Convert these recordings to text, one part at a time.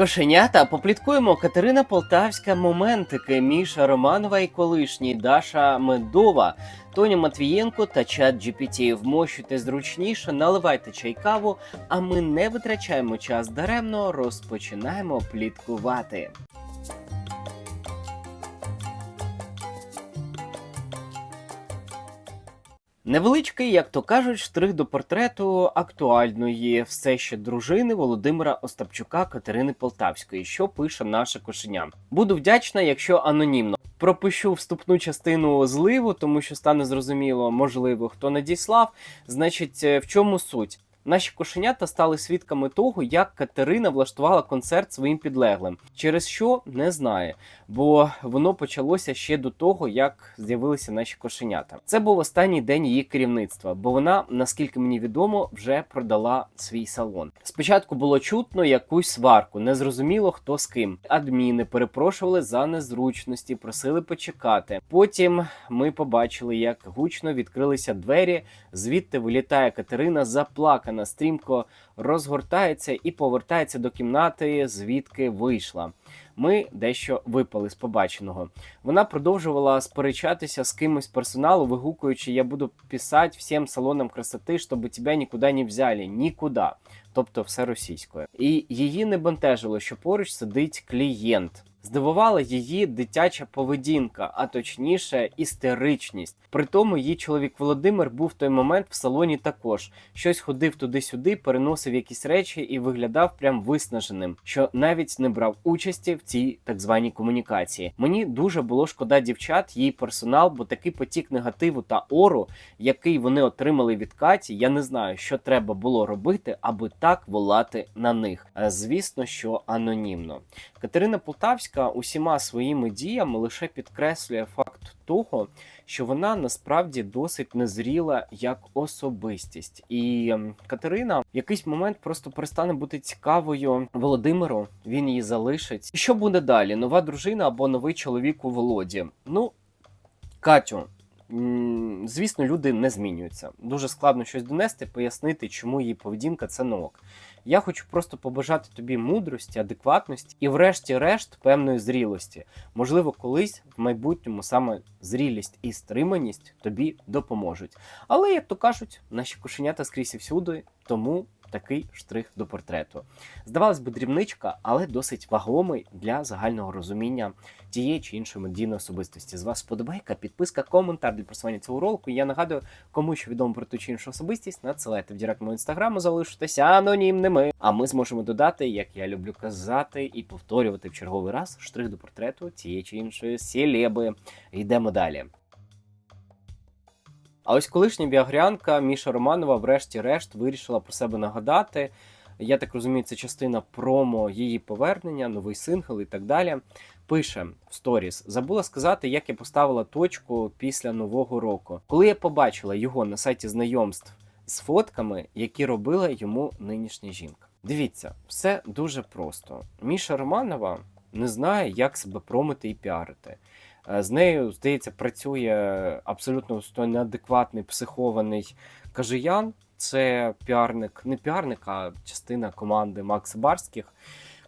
Кошенята попліткуємо Катерина Полтавська, моментики, Міша Романова і колишній Даша Медова, Тоня Матвієнко та чат GPT. Вмощуйте зручніше, наливайте чай каву, а ми не витрачаємо час даремно, розпочинаємо пліткувати. Невеличкий, як то кажуть, штрих до портрету актуальної все ще дружини Володимира Остапчука Катерини Полтавської, що пише наше кошеня. Буду вдячна, якщо анонімно. Пропишу вступну частину зливу, тому що стане зрозуміло, можливо, хто надіслав. Значить, е, в чому суть? Наші кошенята стали свідками того, як Катерина влаштувала концерт своїм підлеглим. Через що не знає, бо воно почалося ще до того, як з'явилися наші кошенята. Це був останній день її керівництва, бо вона, наскільки мені відомо, вже продала свій салон. Спочатку було чутно якусь сварку, незрозуміло хто з ким. Адміни перепрошували за незручності, просили почекати. Потім ми побачили, як гучно відкрилися двері. Звідти вилітає Катерина, заплакана, стрімко розгортається і повертається до кімнати, звідки вийшла. Ми дещо випали з побаченого. Вона продовжувала сперечатися з кимось персоналу, вигукуючи: Я буду писати всім салонам красоти, щоб тебе нікуди не взяли. Нікуди. Тобто все російською. І її не бентежило, що поруч сидить клієнт. Здивувала її дитяча поведінка, а точніше, істеричність. При тому її чоловік Володимир був в той момент в салоні також. Щось ходив туди-сюди, переносив якісь речі і виглядав прям виснаженим, що навіть не брав участі в цій так званій комунікації. Мені дуже було шкода дівчат, її персонал, бо такий потік негативу та ору, який вони отримали від Каті, я не знаю, що треба було робити, аби так волати на них. Е, Звісно, що анонімно. Катерина Полтавська усіма своїми діями лише підкреслює факт того, що вона насправді досить незріла як особистість. І Катерина в якийсь момент просто перестане бути цікавою Володимиру. Він її залишить. І що буде далі? Нова дружина або новий чоловік у Володі? Ну, Катю. Звісно, люди не змінюються. Дуже складно щось донести, пояснити, чому її поведінка це не ок. Я хочу просто побажати тобі мудрості, адекватності і, врешті-решт, певної зрілості. Можливо, колись в майбутньому саме зрілість і стриманість тобі допоможуть. Але, як то кажуть, наші кошенята скрізь і всюди, тому такий штрих до портрету. Здавалось би, дрібничка, але досить вагомий для загального розуміння тієї чи іншої медійної особистості. З вас сподобайка, підписка, коментар для просування цього ролику. Я нагадую, кому що відомо про ту чи іншу особистість, надсилайте в директ мого інстаграму, залишитеся анонімними. А ми зможемо додати, як я люблю казати, і повторювати в черговий раз штрих до портрету тієї чи іншої сілеби. Йдемо далі. А ось колишня біогрянка Міша Романова, врешті-решт, вирішила про себе нагадати. Я так розумію, це частина промо її повернення, новий сингл і так далі. Пише в сторіс: забула сказати, як я поставила точку після нового року. Коли я побачила його на сайті знайомств з фотками, які робила йому нинішня жінка. Дивіться, все дуже просто. Міша Романова не знає, як себе промити і піарити. Е, З нею, здається, працює абсолютно неадекватний психований кажиян. Це піарник, не піарник, а частина команди Макса Барських.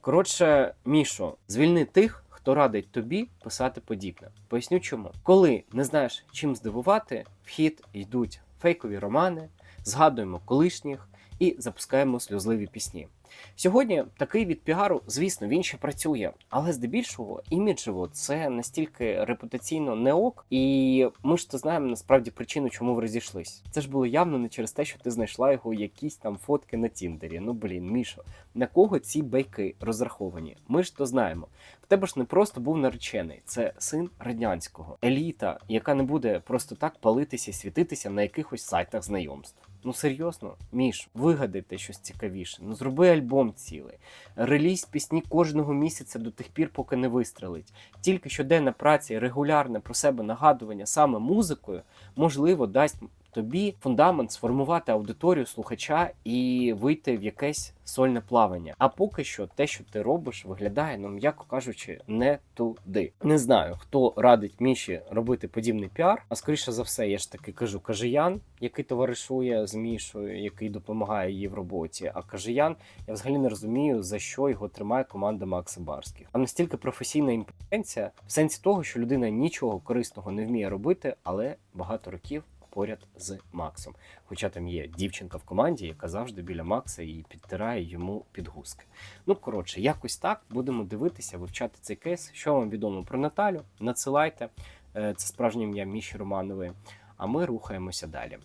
Коротше, Мішо, звільни тих, хто радить тобі писати подібне. Поясню чому. Коли не знаєш, чим здивувати, в хід йдуть фейкові романи, згадуємо колишніх і запускаємо сльозливі пісні. Сьогодні такий від піару, звісно, він ще працює, але здебільшого іміджево це настільки репутаційно не ок, і ми ж то знаємо насправді причину, чому ви розійшлись. Це ж було явно не через те, що ти знайшла його якісь там фотки на Тіндері. Ну блін, Мішо, на кого ці байки розраховані? Ми ж то знаємо. В тебе ж не просто був наречений, це син радянського еліта, яка не буде просто так палитися світитися на якихось сайтах знайомств. Ну серйозно, Міш, вигадайте щось цікавіше. Ну зроби альбом цілий. Реліз пісні кожного місяця до тих пір, поки не вистрелить. Тільки щоденна праця і регулярне про себе нагадування саме музикою, можливо, дасть тобі фундамент сформувати аудиторію слухача і вийти в якесь сольне плавання. А поки що те, що ти робиш, виглядає, ну м'яко кажучи, не туди. Не знаю, хто радить Міші робити подібний піар. А скоріше за все, я ж таки кажу Кажиян, який товаришує з Мішою, який допомагає їй в роботі. А Кажиян, я взагалі не розумію, за що його тримає команда Макса Барських. А настільки професійна імпотенція в сенсі того, що людина нічого корисного не вміє робити, але багато років. Поряд з Максом, хоча там є дівчинка в команді, яка завжди біля Макса і підтирає йому підгузки. Ну коротше, якось так будемо дивитися, вивчати цей кейс. Що вам відомо про Наталю? Надсилайте Е, це справжнє ім'я Міші Романової. А ми рухаємося далі.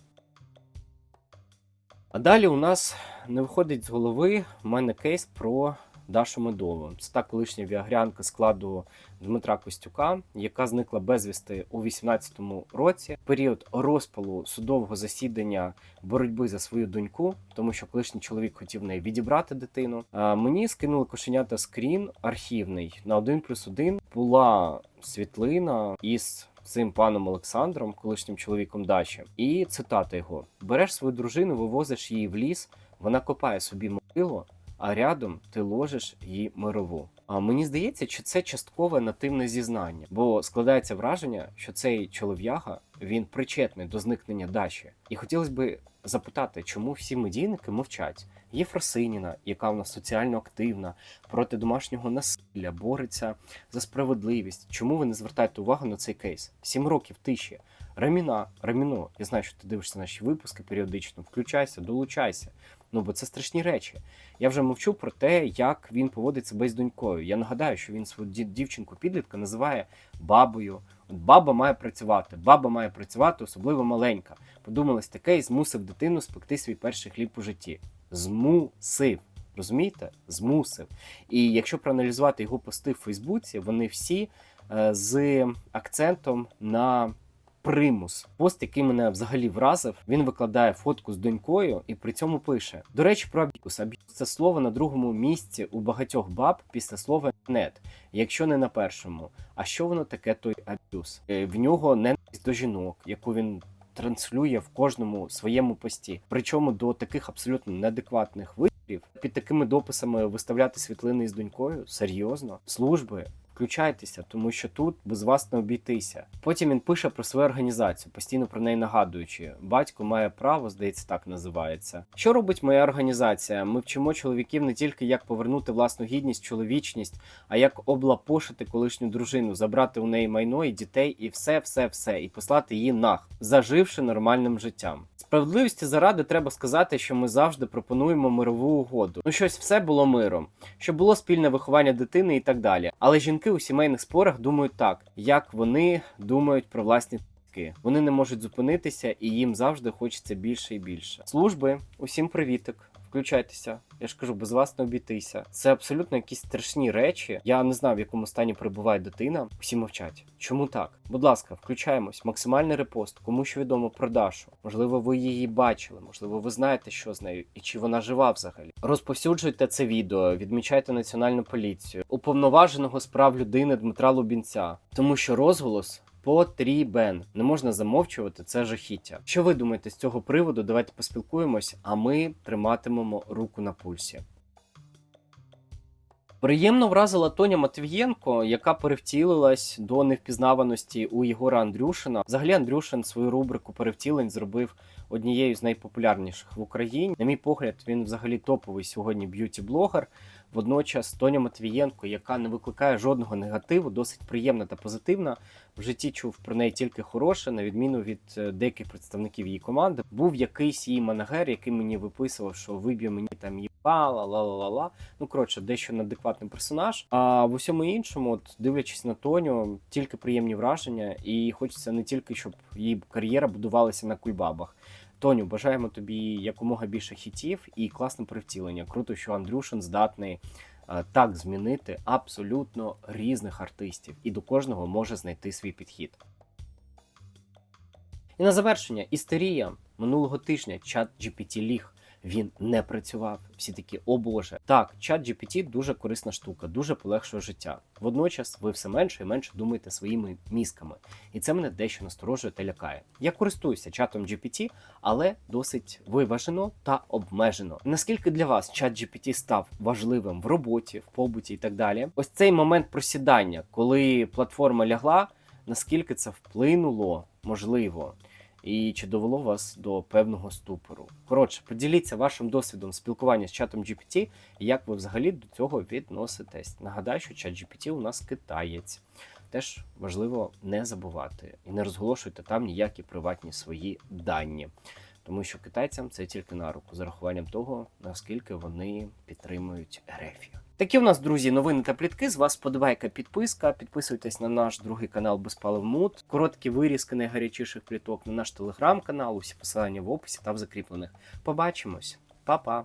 А далі у нас не виходить з голови в мене кейс про Дашу Медову. Це та колишня віагрянка складу Дмитра Костюка, яка зникла безвісти у 18-му році. Період розпалу судового засідання боротьби за свою доньку, тому що колишній чоловік хотів неї відібрати дитину. А мені скинули кошенята скрін архівний на 1 плюс 1 була світлина із цим паном Олександром, колишнім чоловіком Даші, і цитата його: береш свою дружину, вивозиш її в ліс, вона копає собі могилу, а рядом ти ложиш її мирову. А мені здається, що це часткове нативне зізнання, бо складається враження, що цей чолов'яга він причетний до зникнення Даші. І хотілося б запитати, чому всі медійники мовчать. Є Фросиніна, яка в нас соціально активна, проти домашнього насилля, бореться за справедливість. Чому ви не звертаєте увагу на цей кейс? Сім років тиші. Раміна, Раміно, я знаю, що ти дивишся наші випуски періодично. Включайся, долучайся. Ну бо це страшні речі. Я вже мовчу про те, як він поводить себе з донькою. Я нагадаю, що він свою дівчинку підлітка називає бабою. От баба має працювати, баба має працювати, особливо маленька. Подумалось таке і змусив дитину спекти свій перший хліб у житті. Змусив. Розумієте? Змусив. І якщо проаналізувати його пости в Фейсбуці, вони всі е, з акцентом на примус. Пост, який мене взагалі вразив, він викладає фотку з донькою і при цьому пише: До речі, про аб'юз. Аб'юз це слово на другому місці у багатьох баб після слова нет, якщо не на першому. А що воно таке, той аб'юз? Е, В нього ненависть до жінок, яку він. Транслює в кожному своєму пості, причому до таких абсолютно неадекватних виборів, під такими дописами виставляти світлини із донькою серйозно, служби. Включайтеся, тому що тут без вас не обійтися. Потім він пише про свою організацію, постійно про неї нагадуючи. Батько має право, здається, так називається. Що робить моя організація? Ми вчимо чоловіків не тільки як повернути власну гідність, чоловічність, а як облапошити колишню дружину, забрати у неї майно і дітей, і все, все, все, і послати її нах, заживши нормальним життям. Справедливості заради треба сказати, що ми завжди пропонуємо мирову угоду. Ну щось все було миром, щоб було спільне виховання дитини і так далі. Але жінки у сімейних спорах думають так, як вони думають про власні. Вони не можуть зупинитися, і їм завжди хочеться більше і більше. Служби, усім привітик. Включайтеся, я ж кажу, без вас не обійтися. Це абсолютно якісь страшні речі. Я не знаю, в якому стані перебуває дитина. Всі мовчать. Чому так? Будь ласка, включаємось. Максимальний репост. Кому що відомо про Дашу. Можливо, ви її бачили, можливо, ви знаєте, що з нею і чи вона жива взагалі. Розповсюджуйте це відео, відмічайте національну поліцію, уповноваженого з прав людини Дмитра Лубінця, тому що розголос. Потрібен не можна замовчувати це жахіття. Що ви думаєте з цього приводу? Давайте поспілкуємось, а ми триматимемо руку на пульсі. Приємно вразила Тоня Матвієнко, яка перевтілилась до невпізнаваності у Єгора Андрюшина. Взагалі Андрюшин свою рубрику перевтілень зробив однією з найпопулярніших в Україні. На мій погляд, він взагалі топовий сьогодні б'юті-блогер. Водночас Тоня Матвієнко, яка не викликає жодного негативу, досить приємна та позитивна. В житті чув про неї тільки хороше, на відміну від е, деяких представників її команди. Був якийсь її манагер, який мені виписував, що виб'є мені там їбала, ла-ла-ла-ла. Ну коротше, дещо неадекватний персонаж. А в усьому іншому, от дивлячись на Тоню, тільки приємні враження, і хочеться не тільки, щоб її кар'єра будувалася на кульбабах. Тоню, бажаємо тобі якомога більше хітів і класне привтілення. Круто, що Андрюшин здатний е, так змінити абсолютно різних артистів, і до кожного може знайти свій підхід. І на завершення істерія минулого тижня чат GPT ліг. Він не працював. Всі такі, о Боже. Так, чат GPT дуже корисна штука, дуже полегшує життя. Водночас ви все менше і менше думаєте своїми мізками, і це мене дещо насторожує та лякає. Я користуюся чатом GPT, але досить виважено та обмежено. Наскільки для вас чат GPT став важливим в роботі, в побуті і так далі? Ось цей момент просідання, коли платформа лягла, наскільки це вплинуло, можливо. І чи довело вас до певного ступору? Коротше, поділіться вашим досвідом спілкування з чатом GPT, і як ви взагалі до цього відноситесь. Нагадаю, що чат GPT у нас китаєць. Теж важливо не забувати і не розголошуйте там ніякі приватні свої дані, тому що китайцям це тільки на руку з рахуванням того, наскільки вони підтримують Грефію. Такі у нас, друзі, новини та плітки. З вас сподобайка, підписка. Підписуйтесь на наш другий канал Безпалив Мут. Короткі вирізки найгарячіших пліток на наш телеграм-канал. Усі посилання в описі та в закріплених. Побачимось, Па-па!